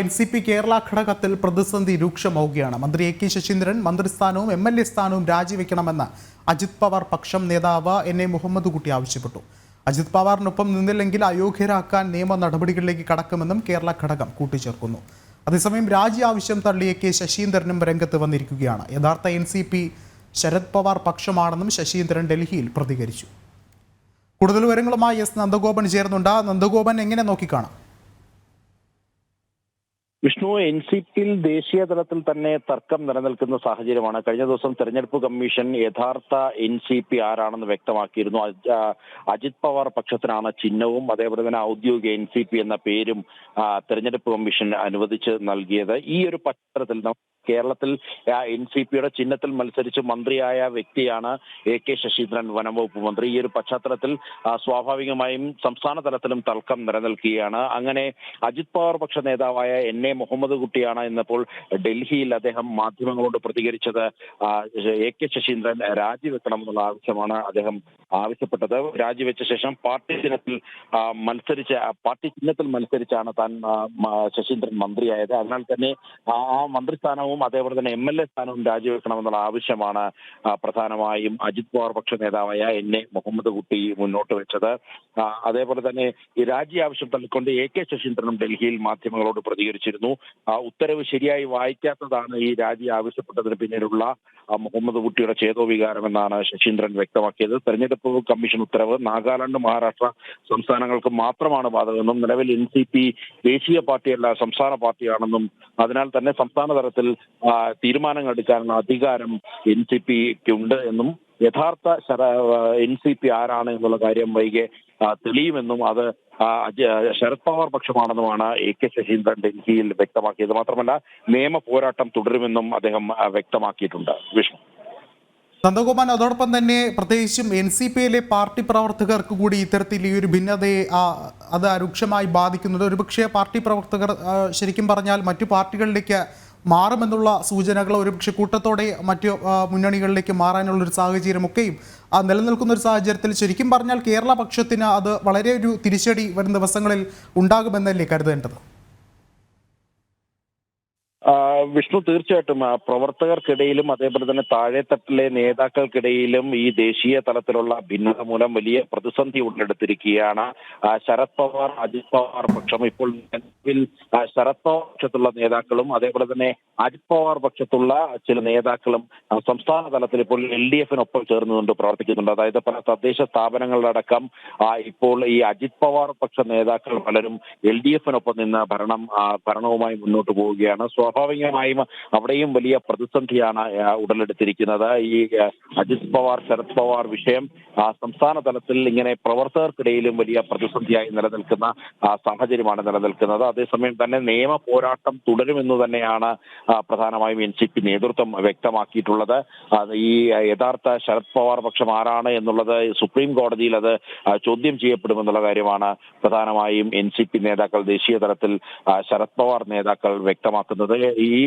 N C P Kerala ഘടകത്തിൽ പ്രതിസന്ധി രൂക്ഷമാവുകയാണ്. മന്ത്രി എ കെ ശശീന്ദ്രൻ മന്ത്രിസ്ഥാനവും എം എൽ എ സ്ഥാനവും രാജിവെക്കണമെന്ന് അജിത് പവാർ പക്ഷം നേതാവ് എൻ എ മുഹമ്മദ് കുട്ടി ആവശ്യപ്പെട്ടു. അജിത് പവാറിനൊപ്പം നിന്നില്ലെങ്കിൽ അയോഗ്യരാക്കാൻ നിയമ നടപടികളിലേക്ക് കടക്കുമെന്നും കേരള ഘടകം കൂട്ടിച്ചേർക്കുന്നു. അതേസമയം രാജി ആവശ്യം തള്ളിയ കെ ശശീന്ദ്രനും രംഗത്ത് വന്നിരിക്കുകയാണ്. യഥാർത്ഥ N C P Sharad Pawar പക്ഷമാണെന്നും Saseendran ഡൽഹിയിൽ പ്രതികരിച്ചു. കൂടുതൽ വിവരങ്ങളുമായി എസ് നന്ദഗോപൻ ചേർന്നുണ്ട് നന്ദഗോപൻ എങ്ങനെ നോക്കിക്കാണാം? വിഷ്ണു എൻ സി പിയിൽ ദേശീയ തലത്തിൽ തന്നെ തർക്കം നിലനിൽക്കുന്ന സാഹചര്യമാണ്. കഴിഞ്ഞ ദിവസം തെരഞ്ഞെടുപ്പ് കമ്മീഷൻ യഥാർത്ഥ എൻ സി പി ആരാണെന്ന് വ്യക്തമാക്കിയിരുന്നു. അജ- അജിത് പവാർ പക്ഷത്തിനാണ് ചിഹ്നവും അതേപോലെ തന്നെ ഔദ്യോഗിക എൻ സി പി എന്ന പേരും തെരഞ്ഞെടുപ്പ് കമ്മീഷൻ അനുവദിച്ച് നൽകിയത്. ഈ ഒരു പശ്ചാത്തലത്തിൽ നം- കേരളത്തിൽ എൻ സി പിയുടെ ചിഹ്നത്തിൽ മത്സരിച്ച് മന്ത്രിയായ വ്യക്തിയാണ് എ കെ ശശീന്ദ്രൻ വനംവകുപ്പ് മന്ത്രി. ഈ ഒരു പശ്ചാത്തലത്തിൽ സ്വാഭാവികമായും സംസ്ഥാന തലത്തിലും തർക്കം നിലനിൽക്കുകയാണ്. അങ്ങനെ അജിത് പവാർ പക്ഷ നേതാവായ എൻ എ മുഹമ്മദ് കുട്ടിയാണ് ഇന്നിപ്പോൾ ഡൽഹിയിൽ അദ്ദേഹം മാധ്യമങ്ങളോട് പ്രതികരിച്ചത്. എ കെ ശശീന്ദ്രൻ രാജിവെക്കണം എന്നുള്ള ആവശ്യമാണ് അദ്ദേഹം ആവശ്യപ്പെട്ടത്. രാജിവെച്ച ശേഷം പാർട്ടി ചിഹ്നത്തിൽ മത്സരിച്ച പാർട്ടി ചിഹ്നത്തിൽ മത്സരിച്ചാണ് താൻ ശശീന്ദ്രൻ മന്ത്രിയായത്. അതിനാൽ തന്നെ ആ ആ മന്ത്രിസ്ഥാനവും അതേപോലെ തന്നെ എം എൽ എ സ്ഥാനവും രാജിവെക്കണമെന്നുള്ള ആവശ്യമാണ് പ്രധാനമായും അജിത് പവാർ പക്ഷ നേതാവായ എൻ എ മുഹമ്മദ് കുട്ടി മുന്നോട്ട് വെച്ചത്. അതേപോലെ തന്നെ ഈ രാജി ആവശ്യം തള്ളിക്കൊണ്ട് എ കെ ശശീന്ദ്രനും ഡൽഹിയിൽ മാധ്യമങ്ങളോട് പ്രതികരിച്ചിരുന്നു. ആ ഉത്തരവ് ശരിയായി വായിക്കാത്തതാണ് ഈ രാജി ആവശ്യപ്പെട്ടതിന് പിന്നിലുള്ള മുഹമ്മദ് കുട്ടിയുടെ ചേതോവികാരം എന്നാണ് ശശീന്ദ്രൻ വ്യക്തമാക്കിയത്. തെരഞ്ഞെടുപ്പ് കമ്മീഷൻ ഉത്തരവ് നാഗാലാൻഡ് മഹാരാഷ്ട്ര സംസ്ഥാനങ്ങൾക്ക് മാത്രമാണ് ബാധകമെന്നും നിലവിൽ എൻ സി പി ദേശീയ പാർട്ടിയല്ല സംസ്ഥാന പാർട്ടിയാണെന്നും അതിനാൽ തന്നെ സംസ്ഥാന തലത്തിൽ തീരുമാനങ്ങൾ എടുക്കാനുള്ള അധികാരം എൻ സി പിക്ക് ഉണ്ട് എന്നും യഥാർത്ഥ എൻ സി പി ആരാണ് എന്നുള്ള കാര്യം വൈകെ തെളിയുമെന്നും അത് ശരത് പവാർ പക്ഷമാണെന്നുമാണ് എ കെ ശശീന്ദ്രൻ ഡൽഹിയിൽ വ്യക്തമാക്കിയത്. മാത്രമല്ല നിയമ പോരാട്ടം തുടരുമെന്നും അദ്ദേഹം വ്യക്തമാക്കിയിട്ടുണ്ട്. വിഷ്ണു. നന്ദകുമാർ അതോടൊപ്പം തന്നെ പ്രത്യേകിച്ചും എൻ സി പിയിലെ പാർട്ടി പ്രവർത്തകർക്ക് കൂടി ഇത്തരത്തിൽ ഈ ഒരു ഭിന്നതയെ അത് രൂക്ഷമായി ബാധിക്കുന്നുണ്ട് ഒരുപക്ഷെ പാർട്ടി പ്രവർത്തകർ ശരിക്കും പറഞ്ഞാൽ മറ്റു പാർട്ടികളിലേക്ക് മാറുമെന്നുള്ള സൂചനകൾ ഒരു പക്ഷേ കൂട്ടത്തോടെ മറ്റു മുന്നണികളിലേക്ക് മാറാനുള്ള ഒരു സാഹചര്യമൊക്കെയും നിലനിൽക്കുന്ന ഒരു സാഹചര്യത്തിൽ ശരിക്കും പറഞ്ഞാൽ കേരള പക്ഷത്തിന് അത് വളരെ ഒരു തിരിച്ചടി വരും ദിവസങ്ങളിൽ ഉണ്ടാകുമെന്നല്ലേ കരുതേണ്ടത്? വിഷ്ണു തീർച്ചയായിട്ടും പ്രവർത്തകർക്കിടയിലും അതേപോലെ തന്നെ താഴെത്തട്ടിലെ നേതാക്കൾക്കിടയിലും ഈ ദേശീയ തലത്തിലുള്ള ഭിന്നത മൂലം വലിയ പ്രതിസന്ധി ഉടലെടുത്തിരിക്കുകയാണ് ശരത് പവാർ അജിത് പവാർ പക്ഷം ഇപ്പോൾ ശരത് പവാർ പക്ഷത്തുള്ള നേതാക്കളും അതേപോലെ തന്നെ അജിത് പവാർ പക്ഷത്തുള്ള ചില നേതാക്കളും സംസ്ഥാന തലത്തിൽ ഇപ്പോൾ എൽ ഡി എഫിനൊപ്പം ചേർന്നുകൊണ്ട് പ്രവർത്തിക്കുന്നുണ്ട്. അതായത് പല തദ്ദേശ സ്ഥാപനങ്ങളിലടക്കം ഇപ്പോൾ ഈ അജിത് പവാർ പക്ഷ നേതാക്കൾ പലരും എൽ ഡി എഫിനൊപ്പം നിന്ന് ഭരണം ഭരണവുമായി മുന്നോട്ട് പോവുകയാണ്. സ്വാഭാവികമായും അവിടെയും വലിയ പ്രതിസന്ധിയാണ് ഉടലെടുത്തിരിക്കുന്നത്. ഈ അജിത് പവാർ ശരത് പവാർ വിഷയം സംസ്ഥാന തലത്തിൽ ഇങ്ങനെ പ്രവർത്തകർക്കിടയിലും വലിയ പ്രതിസന്ധിയായി നിലനിൽക്കുന്ന സാഹചര്യമാണ് നിലനിൽക്കുന്നത്. അതേസമയം തന്നെ നിയമ പോരാട്ടം തുടരുമെന്ന് തന്നെയാണ് പ്രധാനമായും എൻ സി പി നേതൃത്വം വ്യക്തമാക്കിയിട്ടുള്ളത്. ഈ യഥാർത്ഥ ശരത് പവാർ പക്ഷം ആരാണ് എന്നുള്ളത് സുപ്രീം കോടതിയിൽ അത് ചോദ്യം ചെയ്യപ്പെടുമെന്നുള്ള കാര്യമാണ് പ്രധാനമായും എൻ സി പി നേതാക്കൾ ദേശീയ തലത്തിൽ ശരത് പവാർ നേതാക്കൾ വ്യക്തമാക്കുന്നത്. ഈ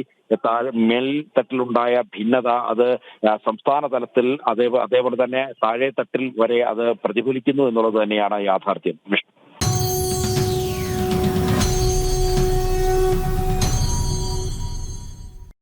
താഴെ മേൽത്തട്ടിലുണ്ടായ ഭിന്നത അത് സംസ്ഥാന തലത്തിൽ അതേ അതേപോലെ തന്നെ താഴെ തട്ടിൽ വരെ അത് പ്രതിഫലിക്കുന്നു എന്നുള്ളത് തന്നെയാണ് യാഥാർത്ഥ്യം.